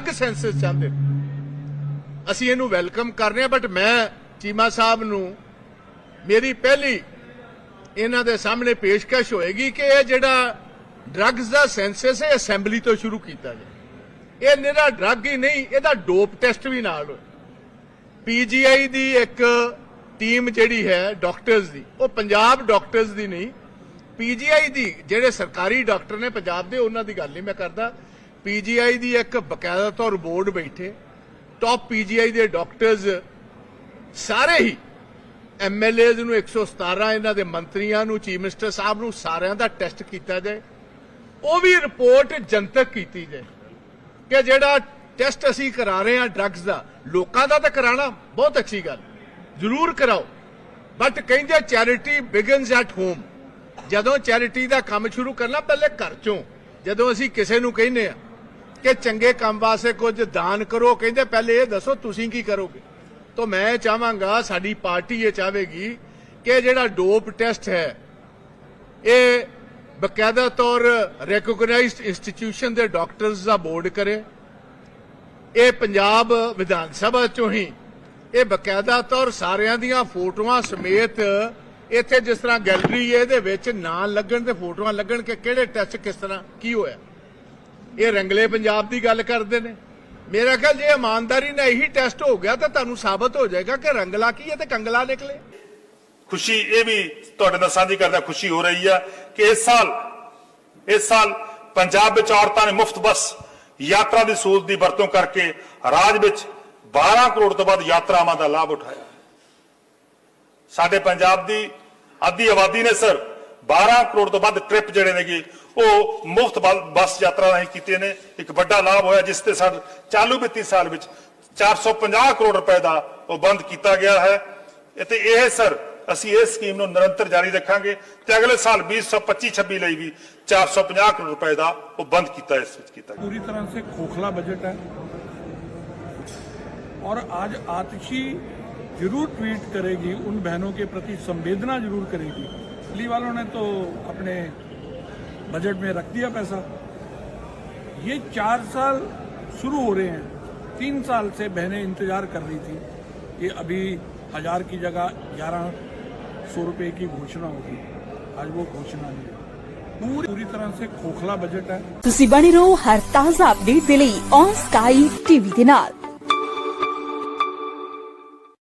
ਅਲੱਗ ਸੈਂਸਸ ਚਾਹੁੰਦੇ ਨੇ। ਅਸੀਂ ਇਹਨੂੰ ਵੈਲਕਮ ਕਰ ਰਹੇ ਹਾਂ ਬਟ ਮੈਂ ਚੀਮਾ ਸਾਹਿਬ ਨੂੰ ਮੇਰੀ ਪਹਿਲੀ ਇਹਨਾਂ ਦੇ ਸਾਹਮਣੇ ਪੇਸ਼ਕਸ਼ ਹੋਏਗੀ ਕਿ ਇਹ ਜਿਹੜਾ ਡਰੱਗਸ ਦਾ ਸੈਂਸਸ ਹੈ ਅਸੈਂਬਲੀ ਤੋਂ ਸ਼ੁਰੂ ਕੀਤਾ ਜਾਏ ਇਹ ਨਿਹਰਾ ਡਰੱਗ ਹੀ ਨਹੀਂ, ਇਹਦਾ ਡੋਪ ਟੈਸਟ ਵੀ ਨਾਲ ਹੋਏ ਪੀਜੀਆਈ ਦੀ ਇੱਕ ਟੀਮ ਜਿਹੜੀ ਹੈ ਡਾਕਟਰਸ ਦੀ, ਉਹ ਪੰਜਾਬ ਡਾਕਟਰਸ ਦੀ ਨਹੀਂ ਪੀਜੀਆਈ ਦੀ, ਜਿਹੜੇ ਸਰਕਾਰੀ ਡਾਕਟਰ ਨੇ ਪੰਜਾਬ ਦੇ, ਉਹਨਾਂ ਦੀ ਗੱਲ ਨਹੀਂ ਮੈਂ ਕਰਦਾ। ਪੀਜੀਆਈ ਦੀ ਇੱਕ ਬਕਾਇਦਾ ਤੌਰ ਬੋਰਡ ਬੈਠੇ ਟੌਪ ਪੀਜੀਆਈ ਦੇ ਡਾਕਟਰਸ ਸਾਰੇ ਹੀ ਐਮਐਲਏਜ਼ ਨੂੰ 117 ਇਹਨਾਂ ਦੇ ਮੰਤਰੀਆਂ ਨੂੰ ਚੀਫ ਮਿਨਿਸਟਰ ਸਾਹਿਬ ਨੂੰ, ਸਾਰਿਆਂ ਦਾ ਟੈਸਟ ਕੀਤਾ ਜਾਏ। ਉਹ ਵੀ ਰਿਪੋਰਟ ਜਨਤਕ ਕੀਤੀ ਜਾਏ ਕਿ ਜਿਹੜਾ ਟੈਸਟ ਅਸੀਂ ਕਰਾ ਰਹੇ ਹਾਂ ਡਰੱਗਸ ਦਾ, ਲੋਕਾਂ ਦਾ ਤਾਂ ਕਰਾਣਾ ਬਹੁਤ ਅੱਛੀ ਗੱਲ, ਜ਼ਰੂਰ ਕਰਾਓ। ਬਟ ਕਹਿੰਦੇ ਚੈਰਿਟੀ ਬਿਗਨਸ ਐਟ ਹੋਮ ਜਦੋਂ ਚੈਰਿਟੀ ਦਾ ਕੰਮ ਸ਼ੁਰੂ ਕਰਨਾ, ਪਹਿਲੇ ਘਰ ਚੋਂ, ਜਦੋਂ ਅਸੀਂ ਕਿਸੇ ਨੂੰ ਕਹਿੰਦੇ ਆ ਕਿ ਚੰਗੇ ਕੰਮ ਵਾਸਤੇ ਕੁਝ ਦਾਨ ਕਰੋ। ਕਹਿੰਦੇ ਪਹਿਲੇ ਇਹ ਦੱਸੋ, ਤੁਸੀਂ ਕੀ ਕਰੋਗੇ? ਤਾਂ ਮੈਂ ਚਾਹਾਂਗਾ, ਸਾਡੀ ਪਾਰਟੀ ਇਹ ਚਾਹੇਗੀ ਕਿ ਜਿਹੜਾ ਡੋਪ ਟੈਸਟ ਹੈ, ਇਹ ਬਕਾਇਦਾ ਤੌਰ ਰੈਕੋਗਨਾਈਜ਼ਡ ਇੰਸਟੀਟਿਊਸ਼ਨ ਦੇ ਡਾਕਟਰਸ ਦਾ ਬੋਰਡ ਕਰੇ। ਇਹ ਪੰਜਾਬ ਵਿਧਾਨ ਸਭਾ ਚੋਂ ਹੀ, ਇਹ ਬਕਾਇਦਾ ਤੌਰ ਸਾਰਿਆਂ ਦੀਆਂ ਫੋਟੋਆਂ ਸਮੇਤ ਇੱਥੇ ਜਿਸ ਤਰ੍ਹਾਂ ਗੈਲਰੀ ਹੈ, ਇਹਦੇ ਵਿੱਚ ਨਾਂ ਲੱਗਣ ਤੇ ਫੋਟੋਆਂ ਲੱਗਣ ਕਿ ਕਿਹੜੇ ਟੈਸਟ ਕਿਸ ਤਰ੍ਹਾਂ, ਕੀ ਹੋਇਆ? ਇਹ ਰੰਗਲੇ ਪੰਜਾਬ ਦੀ ਗੱਲ ਕਰਦੇ ਨੇ। ਮੇਰਾ ਖਿਆਲ ਜੇ ਇਮਾਨਦਾਰੀ ਨਾਲ ਇਹੀ ਟੈਸਟ ਹੋ ਗਿਆ ਤਾਂ ਤੁਹਾਨੂੰ ਸਾਬਤ ਹੋ ਜਾਏਗਾ ਕਿ ਰੰਗਲਾ ਕੀ ਹੈ ਤੇ ਕੰਗਲਾ ਨਿਕਲੇ। ਖੁਸ਼ੀ ਇਹ ਵੀ ਤੁਹਾਡੇ ਨਾਲ ਸਾਂਝੀ ਕਰਦਾ ਖੁਸ਼ੀ ਹੋ ਰਹੀ ਆ ਕਿ ਇਸ ਸਾਲ ਇਸ ਸਾਲ ਪੰਜਾਬ ਵਿੱਚ ਔਰਤਾਂ ਨੇ ਮੁਫਤ ਬੱਸ ਯਾਤਰਾ ਦੀ ਸਹੂਲਤ ਦੀ ਵਰਤੋਂ ਕਰਕੇ ਰਾਜ ਵਿੱਚ 12 ਕਰੋੜ ਤੋਂ ਵੱਧ ਯਾਤਰਾਵਾਂ ਦਾ ਲਾਭ ਉਠਾਇਆ। ਸਾਡੇ ਪੰਜਾਬ ਦੀ ਆਦੀ ਆਬਾਦੀ ਨੇ ਸਰ 12 ਕਰੋੜ ਤੋਂ ਵੱਧ ਟ੍ਰਿਪ ਜਿਹੜੇ ਨੇਗੇ ਉਹ ਮੁਫਤ ਬੱਸ ਯਾਤਰਾ ਰਾਹੀਂ ਕੀਤੇ ਨੇ ਇੱਕ ਵੱਡਾ ਲਾਭ ਹੋਇਆ ਜਿਸ ਤੇ ਸਾਡ ਚਾਲੂ ਵਿੱਤੀ ਸਾਲ ਵਿੱਚ 450 ਕਰੋੜ ਰੁਪਏ ਦਾ ਉਹ ਬੰਦ ਕੀਤਾ ਗਿਆ ਹੈ ਅਤੇ ਇਹ ਸਰ ਅਸੀਂ ਇਸ ਸਕੀਮ ਨੂੰ ਨਿਰੰਤਰ ਜਾਰੀ ਰੱਖਾਂਗੇ ਤੇ ਅਗਲੇ ਸਾਲ 2025-26 ਲਈ ਵੀ 450 ਕਰੋੜ ਰੁਪਏ ਦਾ ਉਹ ਬੰਦ ਕੀਤਾ ਇਸ ਵਿੱਚ ਕੀਤਾ ਗਿਆ पूरी तरह से खोखला बजट है और आज आतिशी जरूर ट्वीट करेगी उन बहनों के प्रति संवेदना जरूर करेगी दिल्ली वालों ने तो अपने बजट में रख दिया पैसा ये चार साल शुरू हो रहे हैं तीन साल से बहनें इंतजार कर रही थी कि अभी हजार की जगह ग्यारह सौ रुपये की घोषणा होगी आज वो घोषणा नहीं है पूरी पूरी तरह से खोखला बजट है ਤੁਸੀਂ ਬਣੇ ਰਹੋ ਹਰ ਤਾਜ਼ਾ ਅਪਡੇਟ ਦੇ ਲਈ ਔਨ ਸਕਾਈ ਟੀਵੀ ਦੇ ਨਾਲ